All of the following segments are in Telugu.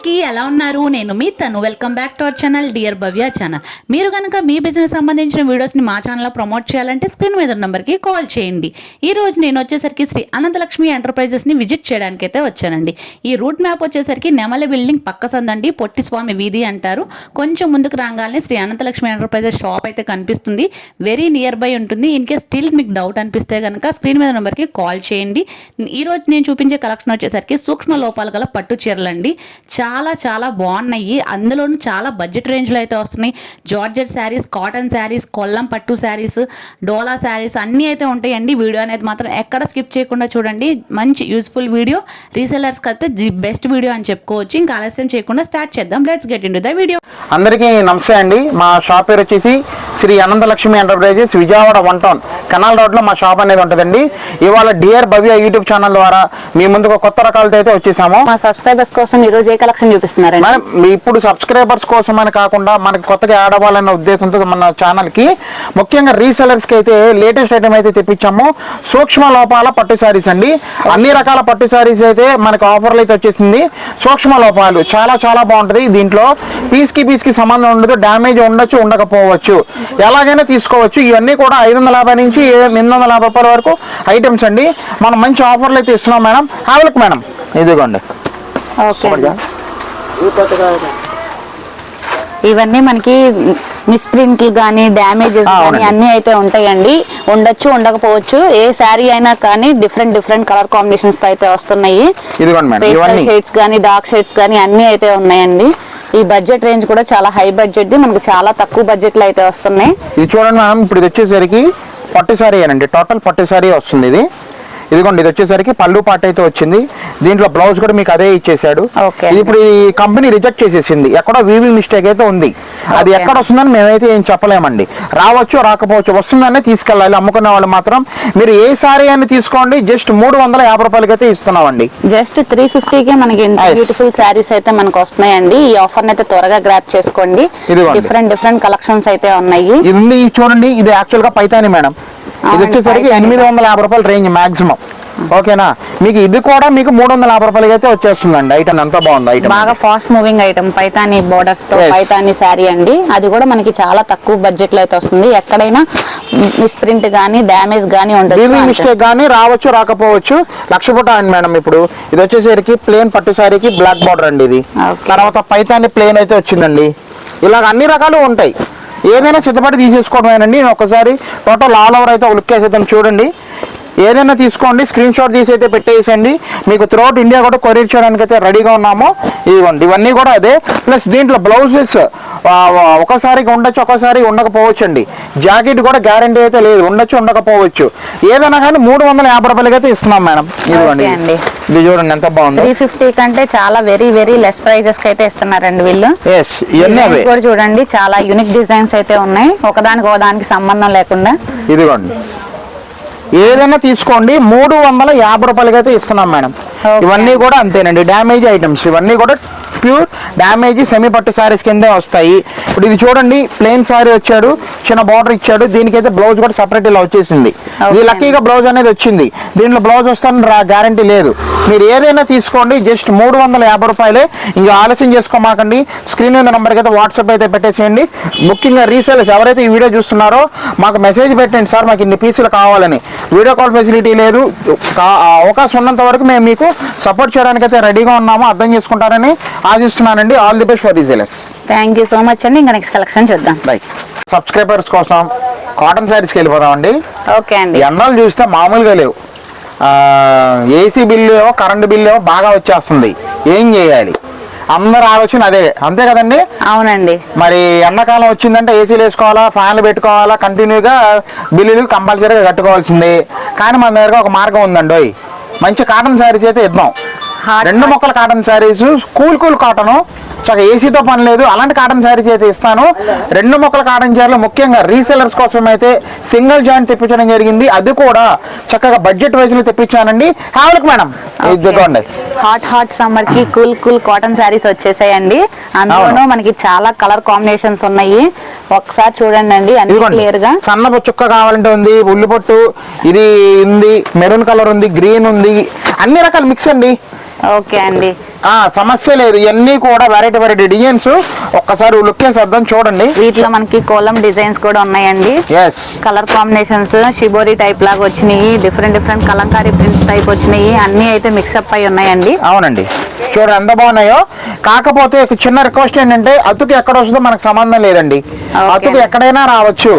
అందరికీ ఎలా ఉన్నారు? నేను మీ తను. Welcome back to our channel dear Bhavya channel మీరు కనుక మీ బిజినెస్ సంబంధించిన వీడియోస్ని మా ఛానల్లో ప్రమోట్ చేయాలంటే స్క్రీన్ మీద నెంబర్కి కాల్ చేయండి. ఈ రోజు నేను వచ్చేసరికి శ్రీ అనంతలక్ష్మి ఎంటర్ప్రైజెస్ని విజిట్ చేయడానికి అయితే వచ్చానండి. ఈ రూట్ మ్యాప్ వచ్చేసరికి నెమలి బిల్డింగ్ పక్క సందండి పొట్టి స్వామి వీధి అంటారు. కొంచెం ముందుకు రాగానే శ్రీ అనంతలక్ష్మి ఎంటర్ప్రైజెస్ షాప్ అయితే కనిపిస్తుంది. వెరీ నియర్ బై ఉంటుంది. ఇన్ కేస్ స్టిల్ మీకు డౌట్ అనిపిస్తే కనుక స్క్రీన్ మీద నెంబర్కి కాల్ చేయండి. ఈ రోజు నేను చూపించే కలెక్షన్ వచ్చేసరికి సూక్ష్మ లోపాలు గల పట్టు చీరలండి. చాలా చాలా బాగున్నాయి. అందులోనూ చాలా బడ్జెట్ రేంజ్లో అయితే వస్తున్నాయి. జార్జెట్ శారీస్ కాటన్ శారీస్ కొల్లం పట్టు శారీస్ డోలా శారీస్ అన్నీ అయితే ఉంటాయండి. వీడియో అనేది మాత్రం ఎక్కడ స్కిప్ చేయకుండా చూడండి. మంచి యూస్ఫుల్ వీడియో రీసెలర్స్కి అయితే ది బెస్ట్ వీడియో అని చెప్పుకోవచ్చు. ఇంకా ఆలస్యం చేయకుండా స్టార్ట్ చేద్దాం. Let's get in the video అందరికీ నమస్తే అండి. మా షాప్ పేరు వచ్చేసి Shri Ananthalakshmi enterprises Vijayawada one town. Canal రోడ్లో మా షాప్ అనేది ఉంటుందండి. ఇవాళ డియర్ భవ్య యూట్యూబ్ ఛానల్ ద్వారా మీ ముందుకు కొత్త రకాలతో అయితే వచ్చేసాము. మా సబ్స్క్రైబర్స్ కోసం ఈ రోజు ఏ కలెక్షన్ చూపిస్తున్నారండి. మేడం మీ ఇప్పుడు సబ్స్క్రైబర్స్ కోసం అని కాకుండా మనకి కొత్తగా యాడ్ అవ్వాలన్న ఉద్దేశంతో మన ఛానల్కి ముఖ్యంగా రీసెలర్స్కి అయితే లేటెస్ట్ ఐటమ్ అయితే తెప్పించాము. సూక్ష్మ లోపాల పట్టు శారీస్ అండి. అన్ని రకాల పట్టు శారీస్ అయితే మనకి ఆఫర్లు అయితే వచ్చేసింది. సూక్ష్మ లోపాలు చాలా చాలా బాగుంటుంది దీంట్లో. పీస్కి పీస్కి సంబంధం ఉండదు డ్యామేజ్ ఉండొచ్చు ఉండకపోవచ్చు. ఎలాగైనా తీసుకోవచ్చు. ఇవన్నీ కూడా ఐదు వందల యాభై నుంచి ఎనిమిది వందల యాభై రూపాయల వరకు ఐటమ్స్ అండి. మనం మంచి ఆఫర్లు అయితే ఇస్తున్నాం madam. Have a look madam. ఇదిగోండి. ఓకే. ఇవన్నీ మనకి మిస్ప్రింట్లు కానీ డ్యామేజెస్ కానీ. అన్ని అయితే ఉంటాయండి. ఉండొచ్చు ఉండకపోవచ్చు. ఏ శారీ అయినా కానీ డిఫరెంట్ డిఫరెంట్ కలర్ కాంబినేషన్స్తో అయితే వస్తున్నాయి. షేడ్స్ కానీ డార్క్ షేడ్స్ కానీ అన్ని అయితే ఉన్నాయండి. ఈ బడ్జెట్ రేంజ్ కూడా చాలా హై బడ్జెట్ ది మనకి చాలా తక్కువ బడ్జెట్లో అయితే వస్తున్నాయి. ఇది చూడండి మేడం ఇప్పుడు ఇది వచ్చేసరికి పట్టు సారీ అనండి టోటల్ పట్టు సారీ వస్తుంది ఇది. ఇదిగోండి ఇది వచ్చేసరికి పళ్ళు పాట అయితే వచ్చింది. దీంట్లో బ్లౌజ్ కూడా మీకు అదే ఇచ్చేసాడు ఇప్పుడు ఈ కంపెనీ రిజెక్ట్ చేసేసింది. ఎక్కడో వీవింగ్ మిస్టేక్ అయితే ఉంది. అది. ఎక్కడ వస్తుందని మేమైతే ఏం చెప్పలేమండి. రావచ్చు రాకపోవచ్చు వస్తుందనే తీసుకెళ్ళాలి. అమ్ముకునే వాళ్ళు మాత్రం మీరు ఏ సారీ అని తీసుకోండి. జస్ట్ మూడు వందల యాభై రూపాయలకి అయితే ఇస్తున్నామండి. జస్ట్ త్రీ కే మనకి. బ్యూటిఫుల్ శారీస్ అయితే మనకు వస్తున్నాయండి. ఈ ఆఫర్ అయితే త్వరగా గ్రాప్ చేసుకోండి. డిఫరెంట్ డిఫరెంట్ కలెక్షన్స్ అయితే ఉన్నాయి. ఇది చూడండి. ఇది యాక్చువల్గా పైతాని మేడం. ఇది వచ్చేసరికి. ఎనిమిది వందల యాభై రూపాయల రేంజ్ మాక్సిమం ఓకేనా? మీకు ఇది కూడా మీకు మూడు వందల యాభై రూపాయలకి అయితే వచ్చేస్తుందండి. ఐటమ్ ఎంత బాగుంది ఐటమ్ బాగా ఫాస్ట్ మూవింగ్ ఐటమ్ పైతాని బోర్డర్స్తో. పైతాని శారీ అండి. అది కూడా మనకి చాలా తక్కువ బడ్జెట్లో అయితే వస్తుంది. ఎక్కడైనా మిస్ప్రింట్ గానీ డ్యామేజ్ గానీ ఉండదు మిస్టేక్ కానీ రావచ్చు రాకపోవచ్చు. లక్ష అండి మేడం ఇప్పుడు. ఇది వచ్చేసరికి ప్లేన్ పట్టు సారీకి బ్లాక్ బార్డర్ అండి ఇది. తర్వాత పైతాని ప్లేన్ అయితే వచ్చిందండి. ఇలాగ అన్ని రకాలు ఉంటాయి. ఏదైనా సిద్ధపడి తీసేసుకోవడమేనండి. నేను ఒకసారి టోటల్ ఆల్ ఓవర్ అయితే లుక్ వేసేద్దాం. చూడండి. ఏదైనా తీసుకోండి స్క్రీన్ షాట్ తీసి అయితే పెట్టేసండి మీకు త్రూఅవుట్ ఇండియా కూడా కొరియర్ చేయడానికి అయితే రెడీగా ఉన్నాము. ఇదిగోండి ఇవన్నీ కూడా అదే. ప్లస్ దీంట్లో బ్లౌజెస్ ఒకసారికి ఉండొచ్చు ఒకసారి ఉండకపోవచ్చు అండి జాకెట్ కూడా గ్యారంటీ అయితే లేదు ఉండొచ్చు ఉండకపోవచ్చు. ఏదైనా కానీ మూడు వందల యాభై రూపాయలకి అయితే ఇస్తున్నాం మేడం. ఇదిగోండి అండి. ఇది చూడండి ఎంత బాగుంది. త్రీ ఫిఫ్టీ కంటే చాలా వెరీ వెరీ లెస్ ప్రైజెస్ అయితే ఇస్తున్నారండి వీళ్ళు. ఇవన్నీ కూడా చూడండి చాలా యూనిక్ డిజైన్స్ అయితే ఉన్నాయి. ఒకదానికి ఒకదానికి సంబంధం లేకుండా. ఇదిగోండి. ఏదైనా తీసుకోండి మూడు వందల యాభై రూపాయలకి అయితే ఇస్తున్నాం మేడం. ఇవన్నీ కూడా అంతేనండి డ్యామేజ్ ఐటమ్స్. ఇవన్నీ కూడా ప్యూర్ డ్యామేజ్ సెమీ పట్టు శారీస్ కిందే వస్తాయి. ఇప్పుడు ఇది చూడండి ప్లెయిన్ శారీ వచ్చాడు చిన్న బార్డర్ ఇచ్చాడు దీనికైతే బ్లౌజ్ కూడా సపరేట్ ఇలా వచ్చేసింది. ఇది. లక్కీగా బ్లౌజ్ అనేది వచ్చింది. దీంట్లో బ్లౌజ్ వస్తాను రా గ్యారంటీ లేదు. మీరు ఏదైనా తీసుకోండి జస్ట్ మూడు వందల యాభై రూపాయలే. ఇంకా ఆలోచన చేసుకోమాకండి. స్క్రీన్ మీద నెంబర్కి అయితే వాట్సాప్ అయితే పెట్టేసేయండి. ముఖ్యంగా రీసేల్స్ ఎవరైతే ఈ వీడియో చూస్తున్నారో మాకు మెసేజ్ పెట్టండి సార్ మాకు ఇన్ని పీసులు కావాలని. వీడియో కాల్ ఫెసిలిటీ లేదు. అవకాశం ఉన్నంత వరకు మేము మీకు సపోర్ట్ చేయడానికి అయితే రెడీగా ఉన్నాము అర్థం చేసుకుంటారని ఆశిస్తున్నానండి. All the best for resellers thank you so much అండి. ఇంకా నెక్స్ట్ కలెక్షన్ చూద్దాం. రైట్ సబ్స్క్రైబర్స్ కోసం కాటన్ శారీస్కి వెళ్ళిపోదామండి. ఓకే అండి. ఎండలు చూస్తే మామూలుగా లేవు. ఏసీ బిల్లు ఏమో కరెంటు బిల్లు ఏమో బాగా వచ్చేస్తుంది. ఏం చేయాలి? అందరు ఆలోచన అదే. అంతే కదండి? అవునండి. మరి ఎండాకాలం వచ్చిందంటే ఏసీలు వేసుకోవాలా ఫ్యాన్లు పెట్టుకోవాలా కంటిన్యూగా బిల్లులు కంపల్సరీగా కట్టుకోవాల్సిందే. కానీ మన దగ్గర ఒక మార్గం ఉందండి. మంచి కాటన్ శారీస్ అయితే ఇద్దాం. రెండు మొక్కల cotton saris cool cool cotton చక్కగా ఏసీతో పని లేదు. అలాంటి కాటన్ శారీస్ అయితే ఇస్తాను. రెండు మొక్కల కాటన్ చీరలు ముఖ్యంగా రీసెలర్స్ కోసం అయితే సింగిల్ జాయింట్ తెప్పించడం జరిగింది. అది కూడా చక్కగా బడ్జెట్ వైజ్లో తెప్పించానండి. హ్యావెల్క్ మేడం ఇదిగోండి హాట్ హాట్ సమ్మర్కి కూల్ కూల్ కాటన్ శారీస్ వచ్చేసాయండి. అందులోనూ. మనకి చాలా కలర్ కాంబినేషన్స్ ఉన్నాయి. ఒకసారి చూడండి అండి అన్ని క్లియర్గా. సన్న చుక్క కావాలంటే ఉంది ఉల్లి పొట్టు ఇది ఉంది మెరూన్ కలర్ ఉంది గ్రీన్ ఉంది అన్ని రకాల మిక్స్ అండి. ఓకే అండి. ఆ సమస్య లేదు. ఇవన్నీ కూడా వెరైటీ వెరైటీ డిజైన్స్ ఒక్కసారి లుక్ వేసేద్దాం చూడండి. వీటిలో మనకి కోలం డిజైన్స్ కూడా ఉన్నాయండి. కలర్ కాంబినేషన్స్ షిబోరి టైప్ లాగా వచ్చినాయి. Different different kalamkari prints type వచ్చినాయి. అన్ని అయితే మిక్సప్ అయి ఉన్నాయండి. అవునండి. చూడండి ఎంత బాగున్నాయో. కాకపోతే చిన్న రిక్వెస్ట్ ఏంటంటే అతుకు ఎక్కడ వస్తుందో మనకు సంబంధం లేదండి. అతుకు ఎక్కడైనా రావచ్చు.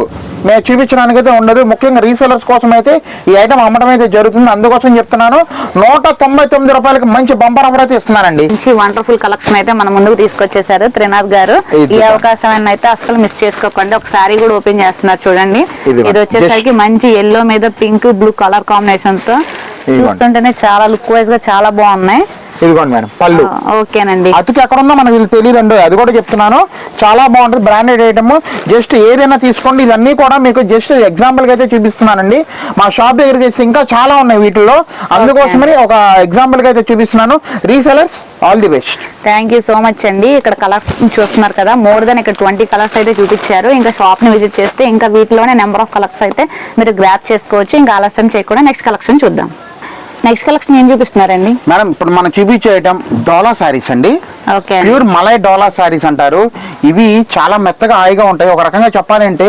మేము చూపించడానికి అయితే ఉండదు. ముఖ్యంగా రీసెలర్స్ కోసం అయితే ఈ ఐటమ్ అమ్మడం అయితే జరుగుతుంది. అందుకోసం చెప్తున్నాను. నూట తొంభై తొమ్మిది రూపాయలకి మంచి బంపర్ ఆఫర్ అయితే ఇస్తున్నానండి మంచి వండర్ఫుల్ కలెక్షన్ అయితే మన ముందుకు తీసుకొచ్చేసారు త్రినాథ్ గారు. ఈ అవకాశాన్ని అయితే అస్సలు మిస్ చేసుకోకండి. ఒక సారీ కూడా ఓపెన్ చేస్తున్నారు చూడండి. ఇది వచ్చేసరికి మంచి ఎల్లో మీద పింక్ బ్లూ కలర్ కాంబినేషన్తో. చూస్తుంటేనే చాలా లుక్ వైజ్గా చాలా బాగున్నాయి. ఇదిగోండి మేడం పళ్ళు. ఓకేనండి. అతుకు ఎక్కడ ఉందో మనకు తెలియదండి అది కూడా చెప్తున్నాను. చాలా బాగుంటుంది బ్రాండెడ్ ఐటమ్ జస్ట్ ఏదైనా తీసుకోండి ఇవన్నీ కూడా మీకు జస్ట్ ఎగ్జాంపుల్గా అయితే చూపిస్తున్నానండి. మా షాప్ దగ్గరికి వచ్చి ఇంకా చాలా ఉన్నాయి వీటిలో అందుకోసమని ఒక ఎగ్జాంపుల్గా అయితే చూపిస్తున్నాను. Resellers all the best thank you so much అండి. ఇక్కడ కలర్స్ చూస్తున్నారు కదా మోర్ దెన్ ఇక్కడ ట్వంటీ కలర్స్ అయితే చూపించారు. ఇంకా షాప్ని విజిట్ చేస్తే ఇంకా వీటిలోనే నెంబర్ ఆఫ్ కలర్స్ అయితే మీరు గ్రాప్ చేసుకోవచ్చు. ఇంకా ఆలస్యం చేయకుండా నెక్స్ట్ కలెక్షన్ చూద్దాం. నెక్స్ట్ కలెక్షన్ ఏం చూపిస్తున్నారండి? మేడం ఇప్పుడు మనం చూపించే ఐటమ్ డోలా శారీస్ అండి. ప్యూర్ మలై డోలా శారీస్ అంటారు. ఇవి చాలా మెత్తగా హాయిగా ఉంటాయి. ఒక రకంగా చెప్పాలంటే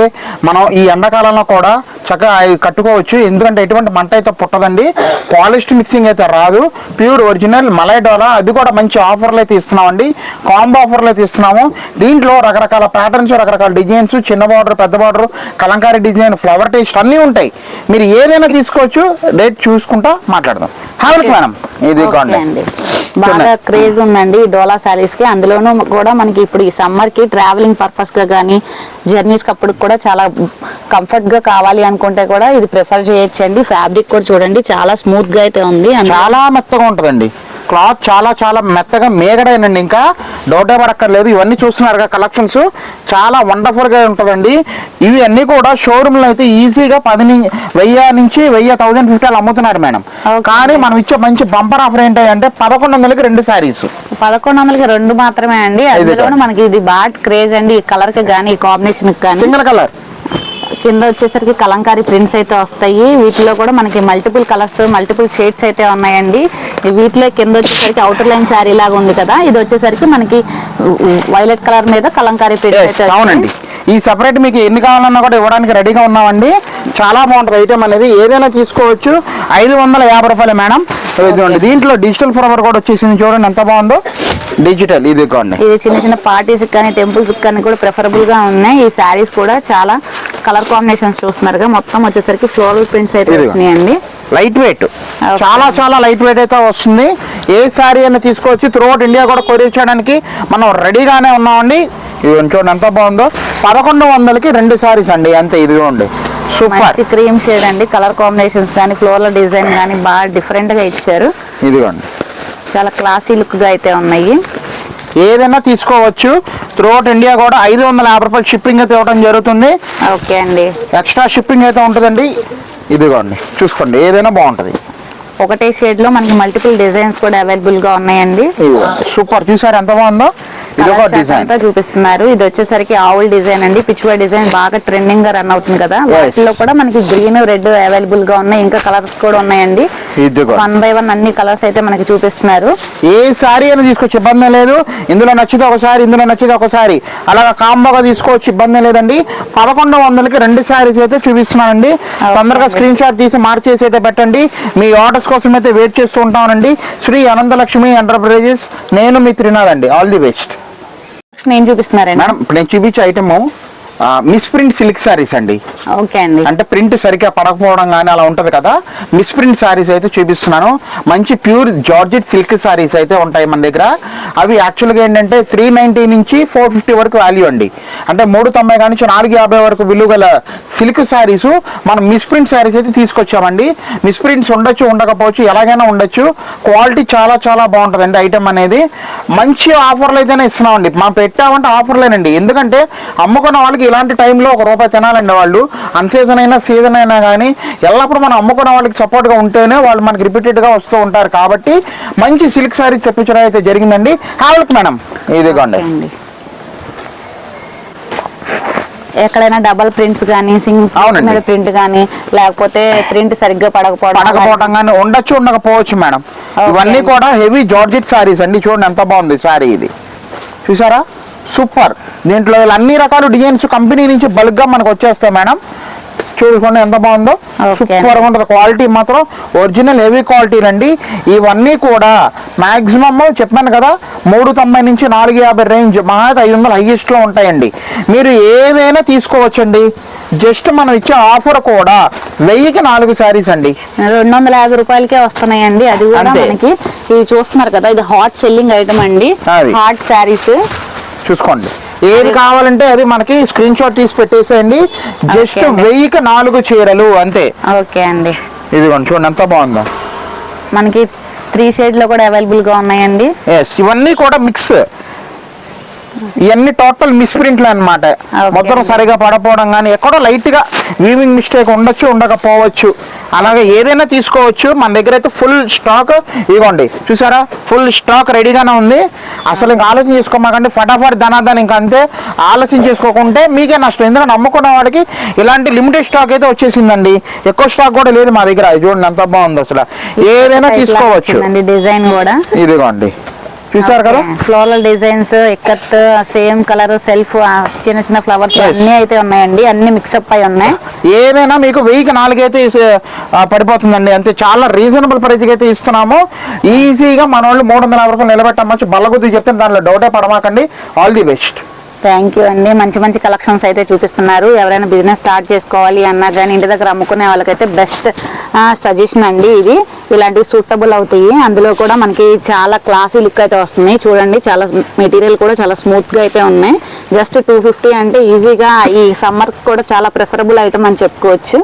మనం ఈ ఎండాకాలంలో కూడా చక్కగా కట్టుకోవచ్చు. ఎందుకంటే ఎటువంటి మంట అయితే పుట్టదండి. పాలిస్ట్ మిక్సింగ్ అయితే రాదు. Pure original Malai Dola. అది కూడా మంచి ఆఫర్లు అయితే ఇస్తున్నామండి. కాంబో ఆఫర్లు అయితే ఇస్తున్నాము. దీంట్లో రకరకాల ప్యాటర్న్స్ రకరకాల డిజైన్స్ చిన్న బార్డర్ పెద్ద border kalamkari design flower taste అన్నీ ఉంటాయి. మీరు ఏదైనా తీసుకోవచ్చు. రేట్ చూసుకుంటా మాట్లాడదాం. హావెల్కి మేడం ఇది బాగా క్రేజ్ ఉందండి. డోలా శారీస్కి అందులోనూ కూడా మనకి ఇప్పుడు ఈ సమ్మర్కి ట్రావెలింగ్ పర్పస్గా కానీ జర్నీస్కి అప్పుడు కూడా చాలా కంఫర్ట్గా కావాలి అనుకుంటే కూడా ఇది ప్రిఫర్ చేయొచ్చండి. ఫ్యాబ్రిక్ కూడా చూడండి చాలా స్మూత్గా అయితే ఉంది. చాలా మెత్తగా ఉంటుందండి. క్లాత్ చాలా చాలా మెత్తగా మేగడైనండి ఇంకా. డౌటే పడక్కర్లేదు. ఇవన్నీ చూస్తున్నారు కలెక్షన్స్. చాలా వండర్ఫుల్గా ఉంటుందండి. ఇవి అన్ని కూడా షోరూమ్లో అయితే ఈజీగా పది వెయ్యి నుంచి వెయ్యి థౌసండ్ ఫిఫ్టీ అమ్ముతున్నారు మేడం. కానీ మనం ఇచ్చే మంచి బంపర్ ఆఫర్ ఏంటంటే పదకొండు వందలకి రెండు శారీస్. పదకొండు వందలకి రెండు మాత్రమే అండి. అందులోనూ మనకి ఇది బాగా క్రేజ్ అండి. ఈ కలర్కి కానీ కాంబినేషన్ కానీ సింగిల్ కలర్. కింద వచ్చేసరికి కలంకారీ ప్రింట్స్ అయితే వస్తాయి. వీటిలో కూడా మనకి మల్టిపుల్ కలర్స్ మల్టిపుల్ షేడ్స్ అయితే ఉన్నాయండి. వీటిలో కింద వచ్చేసరికి అవుటర్ లైన్ శారీ లాగా ఉంది కదా. ఇది వచ్చేసరికి మనకి వైలెట్ కలర్ మీద కలంకారీ ప్రింట్స్ అయితే. అవునండి. ఈ సపరేట్ మీకు ఎన్ని కావాలన్నా కూడా ఇవ్వడానికి రెడీగా ఉన్నామండి. చాలా బాగుంటుంది. ఐటమ్ అనేది ఏదైనా తీసుకోవచ్చు. ఐదు వందల యాభై రూపాయలు మేడం. ఇదిగోండి దీంట్లో డిజిటల్ ఫ్లవర్ కూడా వచ్చేసింది చూడండి. ఎంత బాగుందో. డిజిటల్ ఇది ఇదిగోండి ఇది చిన్న చిన్న పార్టీస్ కానీ టెంపుల్స్ కానీ కూడా ప్రిఫరబుల్గా ఉన్నాయి. ఈ శారీస్ కూడా చాలా కలర్ కాంబినేషన్స్ చూస్తున్నారుగా. మొత్తం వచ్చేసరికి ఫ్లోరల్ ప్రింట్స్ అయితే. వచ్చినాయండి. Light weight. చాలా చాలా లైట్ వెయిట్ అయితే వస్తుంది. ఏ శారీ అయినా తీసుకోవచ్చు. త్రూఅవుట్ ఇండియా కూడా కొరియర్ చేయడానికి మనం రెడీగానే ఉన్నామండి. ఇది చూడండి ఎంత బాగుందో. పదకొండు వందలకి రెండు శారీస్ అండి. అంతే ఇదిగోండి. సూపర్. మంచి క్రీమ్ షేడ్ అండి. కలర్ కాంబినేషన్స్ కానీ ఫ్లోరల్ డిజైన్ కానీ బాగా డిఫరెంట్గా ఇచ్చారు. ఇదిగోండి. చాలా క్లాసీ లుక్గా అయితే ఉన్నాయి. ఏదైనా తీసుకోవచ్చు. త్రూఅవుట్ ఇండియా కూడా ఐదు వందల యాభై రూపాయలు షిప్పింగ్ అయితే ఇవ్వడం జరుగుతుంది. ఓకే అండి. ఎక్స్ట్రా షిప్పింగ్ అయితే ఉంటుందండి. ఇదిగోండి చూసుకోండి ఏదైనా బాగుంటుంది. ఒకటే షేడ్లో మనకి మల్టిపుల్ డిజైన్స్ కూడా అవైలబుల్గా ఉన్నాయండి. సూపర్. చూసారు ఎంత బాగుందో? అంతా చూపిస్తున్నారు. ఇది వచ్చేసరికి ఆవుల్ డిజైన్ అండి. పిచ్చువా డిజైన్ బాగా ట్రెండింగ్గా రన్ అవుతుంది కదా. వాటిలో కూడా మనకి గ్రీన్ రెడ్ అవైలబుల్గా ఉన్నాయి. ఇంకా కలర్స్ కూడా ఉన్నాయండి. వన్ బై వన్ అన్ని కలర్స్ అయితే మనకి చూపిస్తున్నారు. ఏ సారీ అయినా తీసుకోవచ్చు ఇబ్బంది లేదు. ఇందులో నచ్చితే ఒకసారి ఇందులో నచ్చితే ఒకసారి అలాగా కాంబోగా తీసుకోవచ్చు ఇబ్బంది లేదండి. పదకొండు వందలకి రెండు సారీస్ అయితే చూపిస్తున్నానండి. తొందరగా స్క్రీన్ షాట్ తీసి మార్చేసి అయితే పెట్టండి. మీ ఆర్డర్స్ కోసం అయితే వెయిట్ చేస్తూ ఉంటానండి. శ్రీ అనంతలక్ష్మి ఎంటర్ప్రైజెస్ నేను మీ త్రినాథ్ అండి. ఆల్ ది బెస్ట్ నేను చూపిస్తున్నారండి మేడం ఇప్పుడు నేను చూపించే item miss print silk saris అండి. ఓకే అండి. అంటే ప్రింట్ సరిగ్గా పడకపోవడం కానీ అలా ఉంటది కదా మిస్ ప్రింట్ సారీస్ అయితే చూపిస్తున్నాను. మంచి ప్యూర్ జార్జెట్ సిల్క్ సారీస్ అయితే ఉంటాయి మన దగ్గర. అవి యాక్చువల్గా ఏంటంటే త్రీ నైంటీ నుంచి ఫోర్ ఫిఫ్టీ వరకు వాల్యూ అండి. అంటే మూడు తొంభై కానీ నుంచి నాలుగు యాభై వరకు విలువ గల సిల్క్ సారీస్ మనం మిస్ ప్రింట్ సారీస్ అయితే తీసుకొచ్చామండి. మిస్ ప్రింట్స్ ఉండొచ్చు ఉండకపోవచ్చు ఎలాగైనా ఉండొచ్చు. క్వాలిటీ చాలా చాలా బాగుంటుందండి ఐటమ్ అనేది. మంచి ఆఫర్లు అయితేనే ఇస్తున్నామండి. మనం పెట్టామంటే ఆఫర్లేనండి ఎందుకంటే అమ్ముకున్న వాళ్ళకి ఇలాంటి టైంలో ఒక రూపాయి తినాలండి వాళ్ళు. అన్ సీజన్ అయినా సీజన్ అయినా కానీ ఎల్లప్పుడూ మనం అమ్ముకున్న వాళ్ళకి సపోర్ట్గా ఉంటేనే వాళ్ళు మనకి రిపీటెడ్గా వస్తూ ఉంటారు. కాబట్టి మంచి సిల్క్ సారీస్ తెప్పించడం అయితే జరిగిందండి. హ్యావల్క్ మేడం ఇదిగోండి. ఎక్కడైనా డబల్ ప్రింట్స్ కానీ సింగిల్. మీద ప్రింట్ కానీ లేకపోతే ప్రింట్ సరిగ్గా పడకపోవడం కానీ ఉండొచ్చు ఉండకపోవచ్చు మేడం. ఇవన్నీ కూడా హెవీ జార్జెట్ సారీస్ అండి. చూడండి ఎంత బాగుంది సారీ ఇది. చూసారా? సూపర్. దీంట్లో అన్ని రకాల డిజైన్స్ కంపెనీ నుంచి బల్క్గా మనకు వచ్చేస్తాయి మేడం. చూసుకోండి ఎంత బాగుందో. సూపర్గా ఉంటుంది. క్వాలిటీ మాత్రం ఒరిజినల్ హెవీ క్వాలిటీ అండి ఇవన్నీ కూడా మాక్సిమం చెప్పాను కదా మూడు తొంభై నుంచి నాలుగు యాభై రేంజ్ మహా ఐదు వందలు హైయెస్ట్లో ఉంటాయండి. మీరు ఏదైనా తీసుకోవచ్చండి. జస్ట్ మనం ఇచ్చే ఆఫర్ కూడా వెయ్యికి నాలుగు శారీస్ అండి. రెండు వందల యాభై రూపాయలకే వస్తున్నాయండి. అది కూడా. మనకి ఇది చూస్తున్నారు కదా ఇది హాట్ సెల్లింగ్ ఐటమ్ అండి. హాట్ శారీస్ చూసుకోండి. ఏది కావాలంటే అది మనకి స్క్రీన్ షాట్ తీసి పెట్టేసేయండి. జస్ట్. వెయ్యికి నాలుగు చీరలు అంతే. ఓకే అండి. ఇదిగోండి చూడండి ఎంత బాగుందో. మనకి త్రీ షేడ్లో కూడా అవైలబుల్గా ఉన్నాయండి. ఎస్ ఇవన్నీ కూడా మిక్స్ ఇవన్నీ టోటల్ మిస్ప్రింట్లు అన్నమాట. Okay. మొత్తం సరిగా పడపోవడం కానీ ఎక్కడో లైట్గా వీవింగ్ మిస్టేక్ ఉండొచ్చు ఉండకపోవచ్చు. అలాగే ఏదైనా తీసుకోవచ్చు. మన దగ్గర అయితే ఫుల్ స్టాక్ ఇవ్వండి చూసారా? ఫుల్ స్టాక్ రెడీగానే ఉంది. అసలు ఇంకా ఆలోచన చేసుకోమాకండి. ఫటాఫట్ ధనాదాని ఇంకా అంతే. ఆలోచన చేసుకోకుంటే మీకే నష్టం. ఎందుకంటే నమ్ముకున్న వాడికి ఇలాంటి లిమిటెడ్ స్టాక్ అయితే వచ్చేసిందండి. ఎక్కువ స్టాక్ కూడా లేదు మా దగ్గర. చూడండి ఎంత బాగుంది అసలు. ఏదైనా తీసుకోవచ్చు. డిజైన్ కూడా. ఇదిగోండి. చూసారు కదా? Floral designs ikat same colour self చిన్న చిన్న ఫ్లవర్స్. అన్ని అయితే ఉన్నాయండి. అన్ని మిక్సప్ అయి ఉన్నాయి. ఏదైనా మీకు వెయ్యికి నాలుగైతే పడిపోతుందండి. అంతే చాలా రీజనబుల్ ప్రైస్కి అయితే ఇస్తున్నాము. ఈజీగా మన వాళ్ళు మూడు వందల యాభై రూపాయలు నిలబెట్టమచ్చు. బల్లగుద్ది చెప్తే దాంట్లో డౌటే పడమాకండి. All the best thank you అండి. మంచి మంచి కలెక్షన్స్ అయితే చూపిస్తున్నారు. ఎవరైనా బిజినెస్ స్టార్ట్ చేసుకోవాలి అన్నా కానీ ఇంటి దగ్గర అమ్ముకునే వాళ్ళకైతే బెస్ట్ సజెషన్ అండి ఇది. ఇలాంటివి సూటబుల్ అవుతాయి. అందులో కూడా మనకి చాలా క్లాసీ లుక్ అయితే వస్తుంది. చూడండి చాలా మెటీరియల్ కూడా చాలా స్మూత్గా అయితే ఉన్నాయి. జస్ట్ టూ ఫిఫ్టీ అంటే ఈజీగా ఈ సమ్మర్ కూడా చాలా ప్రిఫరబుల్ ఐటమ్ అని చెప్పుకోవచ్చు.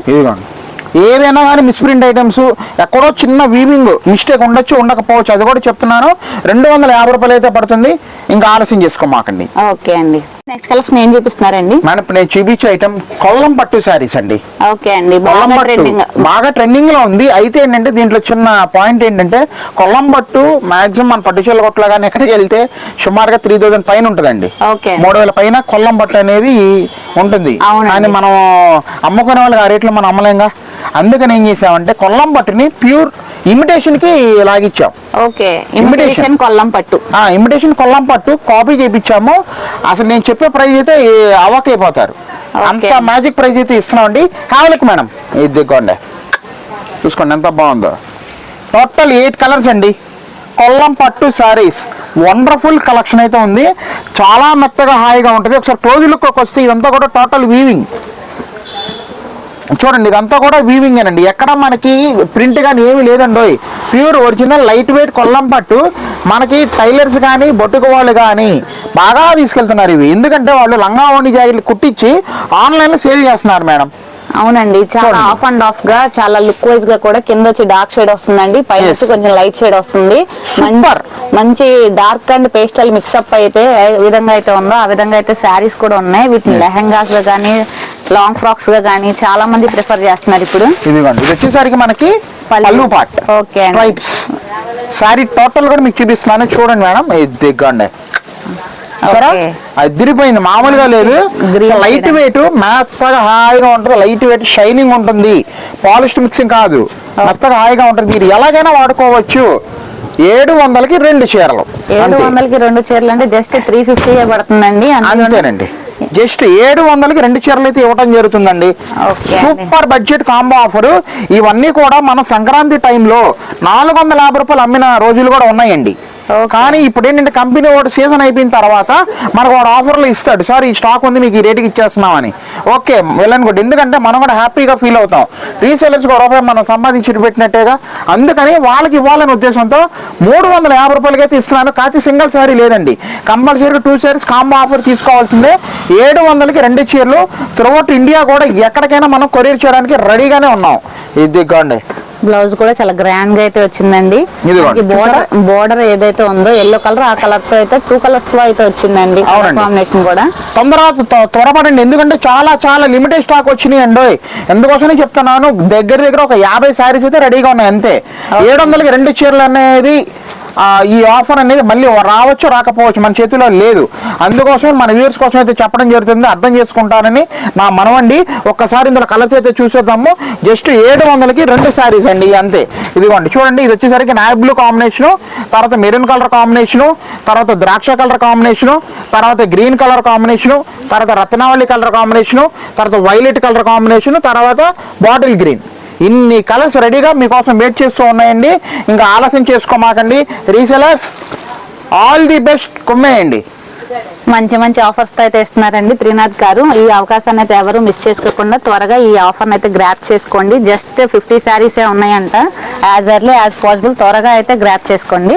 ఏదైనా కానీ మిస్ప్రింట్ ఐటమ్స్ ఎక్కడో చిన్న వీవింగ్ మిస్టేక్ ఉండొచ్చు ఉండకపోవచ్చు. అది కూడా చెప్తున్నాను. రెండు వందల యాభై రూపాయలు అయితే పడుతుంది. ఇంకా ఆలస్యం చేసుకోమాకండి. ఓకే అండి. నెక్స్ట్ కలెక్షన్ ఏం చూపిస్తున్నారండి? ఇప్పుడు నేను చూపించే ఐటమ్ కొల్లం పట్టు శారీస్ అండి. ఓకే అండి. బాగా ట్రెండింగ్ బాగా ట్రెండింగ్లో ఉంది. అయితే ఏంటంటే దీంట్లో చిన్న పాయింట్ ఏంటంటే కొల్లం పట్టు మాక్సిమం మన పట్టు చీల కొట్లో కానీ ఎక్కడికి వెళ్తే సుమారుగా త్రీ థౌసండ్ పైన ఉంటుందండి. ఓకే. మూడు వేల పైన కొల్లం పట్టు అనేది ఉంటుంది. కానీ మనం అమ్ముకునే వాళ్ళకి ఆ రేట్లో మనం అమ్మలేంగా? అందుకని ఏం చేసామంటే కొల్లం పట్టుని ప్యూర్ ఇమిటేషన్కి లాగిచ్చాం. ఓకే ఇమిటేషన్ కొల్లం పట్టు. ఆ ఇమిటేషన్ కొల్లం పట్టు కాపీ చేపించాము అసలు నేను చెప్పే ప్రైస్ అయితే అవాక్ అయిపోతారు. అంత. మ్యాజిక్ ప్రైస్ అయితే ఇస్తున్నామండి. హ్యావలిక్ మేడం ఇది దిగ్గోండి చూసుకోండి ఎంత బాగుందో. టోటల్ ఎయిట్ కలర్స్ అండి. కొల్లం పట్టు శారీస్ వండర్ఫుల్ కలెక్షన్ అయితే ఉంది. చాలా మెత్తగా హాయిగా ఉంటుంది. ఒకసారి క్లోజ్ లుక్ వస్తే ఇదంతా కూడా టోటల్ వీవింగ్ చూడండి ఇదంతా కూడా వీవింగ్ అండి ఎక్కడ మనకి ప్రింట్ కానీ ఏమీ లేదండి pure original light weight Kollam పట్టు మనకి టైలర్స్ కానీ బొట్టుకు వాళ్ళు కానీ బాగా తీసుకెళ్తున్నారు ఇవి. ఎందుకంటే వాళ్ళు లంగా ఓణి జాకెట్లు కుట్టించి ఆన్లైన్లో సేల్ చేస్తున్నారు మేడం. అవునండి చాలా. ఆఫ్ అండ్ ఆఫ్గా చాలా లుక్ వైజ్గా కూడా కింద వచ్చి డార్క్ షేడ్ వస్తుందండి. పైన. వచ్చి కొంచెం లైట్ షేడ్ వస్తుంది. మంచి డార్క్ అండ్ పేస్టల్ మిక్సప్ అయితే ఏ విధంగా అయితే ఉందో ఆ విధంగా అయితే శారీస్ కూడా ఉన్నాయి. వీటిని లెహంగాస్గా కానీ లాంగ్ ఫ్రాక్స్గా కానీ చాలా మంది ప్రిఫర్ చేస్తున్నారు ఇప్పుడు. ఇదిగోండి ఇది వచ్చేసరికి మనకి పళ్ళు. పళ్ళు పాట్ ఓకే అండి. స్ట్రైప్స్ సారీ టోటల్ కూడా మీకు చూపిస్తున్నాను. చూడండి మేడం. ఇది దిగ్గండి సరే. అదిరిపోయింది. మామూలుగా లేదు. లైట్. వెయిట్ మెత్తగా హాయిగా ఉంటుంది. లైట్ వెయిట్ షైనింగ్ ఉంటుంది. పాలిస్ట్ మిక్సింగ్ కాదు. మెత్తగా హాయిగా ఉంటుంది. మీరు ఎలాగైనా వాడుకోవచ్చు. ఏడు వందలకి రెండు చీరలు. ఏడు. వందలకి రెండు చీరలు అంటే జస్ట్ త్రీ ఫిఫ్టీ పడుతుందండి. అంతేనండి. జస్ట్ ఏడు వందలకి రెండు చీరలు అయితే ఇవ్వడం జరుగుతుందండి. సూపర్ బడ్జెట్ కాంబో ఆఫర్ ఇవన్నీ కూడా మనం సంక్రాంతి టైంలో నాలుగు వందల యాభై రూపాయలు అమ్మిన రోజులు కూడా ఉన్నాయండి. కానీ ఇప్పుడు ఏంటంటే కంపెనీ వాడు సీజన్ అయిపోయిన తర్వాత మనకు వాడు ఆఫర్లు ఇస్తాడు. సార్ ఈ స్టాక్ ఉంది మీకు ఈ రేటుకి ఇచ్చేస్తున్నామని. ఓకే వెళ్ళనుకోండి కూడా ఎందుకంటే మనం కూడా హ్యాపీగా ఫీల్ అవుతాం. రీసేలర్స్ ఒక రూపాయి మనం సంపాదించి పెట్టినట్టేగా. అందుకని వాళ్ళకి ఇవ్వాలనే ఉద్దేశంతో మూడు వందల యాభై రూపాయలకి అయితే ఇస్తున్నాను. కాచి సింగిల్ శారీ లేదండి. కంపల్సరీగా టూ శారీస్ కాంబో ఆఫర్ తీసుకోవాల్సిందే. ఏడు వందలకి రెండు చీరలు. త్రూఅవుట్ ఇండియా కూడా ఎక్కడికైనా మనం కొరియర్ చేయడానికి రెడీగానే ఉన్నాం. ఇది దిగ్గండి బ్లౌజ్ కూడా చాలా గ్రాండ్గా అయితే వచ్చిందండి. బోర్డర్ బోర్డర్ ఏదైతే ఉందో ఎల్లో కలర్ ఆ కలర్తో అయితే టూ కలర్స్తో అయితే వచ్చిందండి. కాంబినేషన్ కూడా. తొందర త్వ- త్వరపడండి. ఎందుకంటే చాలా చాలా లిమిటెడ్ స్టాక్ వచ్చినాయి అండి ఎందుకోసమే చెప్తున్నాను? దగ్గర దగ్గర ఒక యాభై శారీస్ అయితే రెడీగా ఉన్నాయి అంతే. ఏడు వందలకి రెండు చీరలు అనేది ఈ ఆఫర్ అనేది మళ్ళీ రావచ్చు రాకపోవచ్చు మన చేతిలో లేదు. అందుకోసం మన వ్యూవర్స్ కోసం అయితే చెప్పడం జరుగుతుంది అర్థం చేసుకుంటారని నా మనవండి. ఒక్కసారి ఇందులో కలర్స్ అయితే చూసేద్దాము. జస్ట్ ఏడు వందలకి రెండు శారీస్ అండి అంతే. ఇదిగోండి చూడండి ఇది వచ్చేసరికి నాయ్ బ్లూ కాంబినేషను తర్వాత మెరూన్ కలర్ కాంబినేషను తర్వాత ద్రాక్ష కలర్ కాంబినేషను తర్వాత గ్రీన్ కలర్ కాంబినేషను తర్వాత రత్నావళి కలర్ కాంబినేషను తర్వాత వైలెట్ కలర్ కాంబినేషను తర్వాత బాటిల్ గ్రీన్ ఇన్ని కలర్స్ రెడీగా మీకోసం వెయిట్ చేస్తూ ఉన్నాయండి. ఇంకా ఆలస్యం చేసుకోమాకండి. రీసెలర్స్ ఆల్ ది బెస్ట్ కుమ్మేయండి. మంచి మంచి ఆఫర్స్ అయితే ఇస్తున్నారండి త్రినాథ్ గారు. ఈ అవకాశాన్ని అయితే ఎవరు మిస్ చేసుకోకుండా త్వరగా ఈ ఆఫర్ అయితే గ్రాప్ చేసుకోండి. జస్ట్ ఫిఫ్టీ శారీసే ఉన్నాయంట. యాజ్ ఎర్లీ యాజ్ పాసిబుల్ త్వరగా అయితే గ్రాప్ చేసుకోండి.